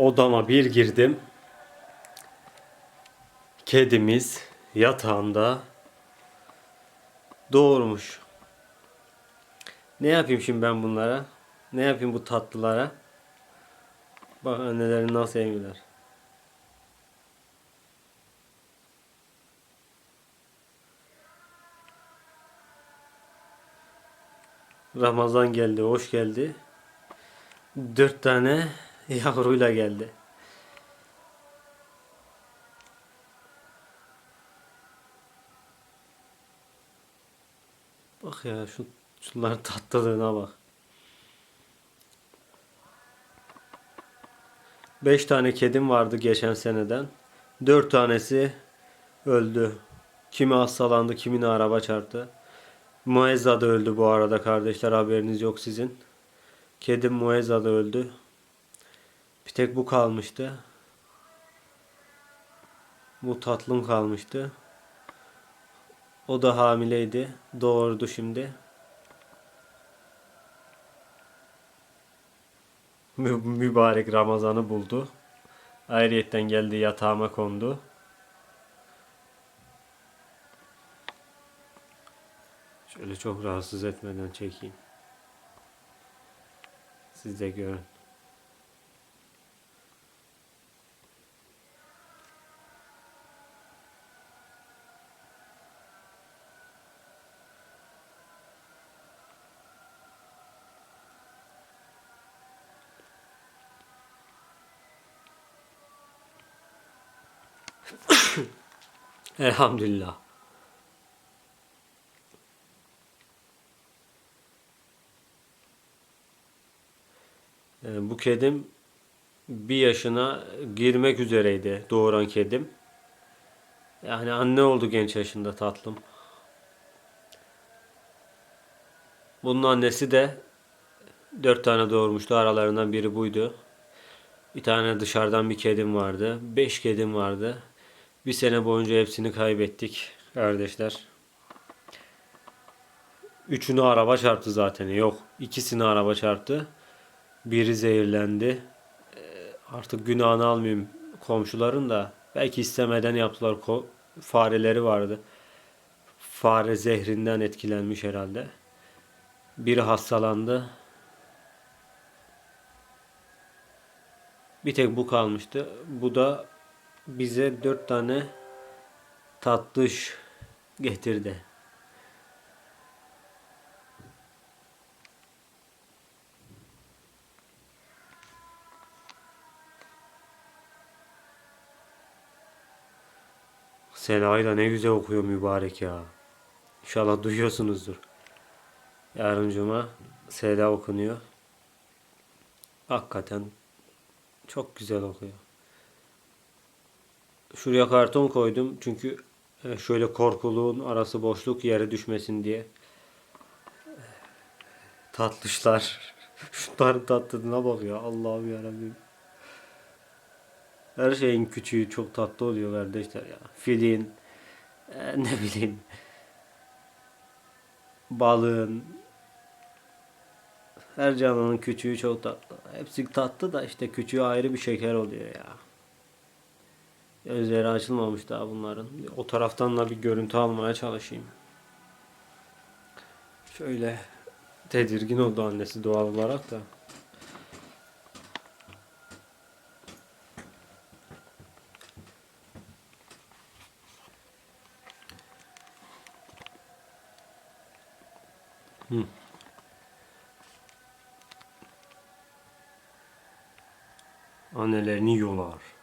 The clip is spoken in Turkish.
Odama bir girdim. Kedimiz yatağında doğurmuş. Ne yapayım şimdi ben bunlara? Ne yapayım bu tatlılara? Bak annelerini nasıl emiyorlar. Ramazan geldi, hoş geldi. Dört tane yavruyla geldi. Bak ya şu şunların tatlılığına bak. Beş tane kedim vardı geçen seneden. Dört tanesi öldü. Kimi hastalandı, kimine araba çarptı. Muezza da öldü bu arada kardeşler haberiniz yok sizin. Kedim Muezza da öldü. Bir tek bu kalmıştı. Bu tatlım kalmıştı. O da hamileydi. Doğurdu şimdi. Mü- mübarek Ramazan'ı buldu. Ayrıyetten geldi yatağıma kondu. Şöyle çok rahatsız etmeden çekeyim. Siz de görün. Elhamdülillah. Ee, bu kedim bir yaşına girmek üzereydi doğuran kedim. Yani anne oldu genç yaşında tatlım. Bunun annesi de dört tane doğurmuştu. Aralarından biri buydu. Bir tane dışarıdan bir kedim vardı. Beş kedim vardı. Bir sene boyunca hepsini kaybettik kardeşler. Üçünü araba çarptı zaten. Yok. ikisini araba çarptı. Biri zehirlendi. Ee, Artık günahını almayayım komşuların da. Belki istemeden yaptılar. Fareleri vardı. Fare zehrinden etkilenmiş herhalde. Biri hastalandı. Bir tek bu kalmıştı. Bu da bize dört tane tatlış getirdi. Sela'yı da ne güzel okuyor mübarek ya. İnşallah duyuyorsunuzdur. Yarın cuma Sela okunuyor. Hakikaten çok güzel okuyor. Şuraya karton koydum çünkü e, şöyle korkuluğun arası boşluk yere düşmesin diye. Tatlışlar. Şunların tatlılığına bak ya. Allah'ım yarabbim. Her şeyin küçüğü çok tatlı oluyor kardeşler ya. Filin, e, ne bileyim, balığın, her canlının küçüğü çok tatlı. Hepsi tatlı da işte küçüğü ayrı bir şeker oluyor ya. Gözleri açılmamış daha bunların. O taraftan da bir görüntü almaya çalışayım. Şöyle tedirgin oldu annesi doğal olarak da. Hı. Annelerini yiyorlar.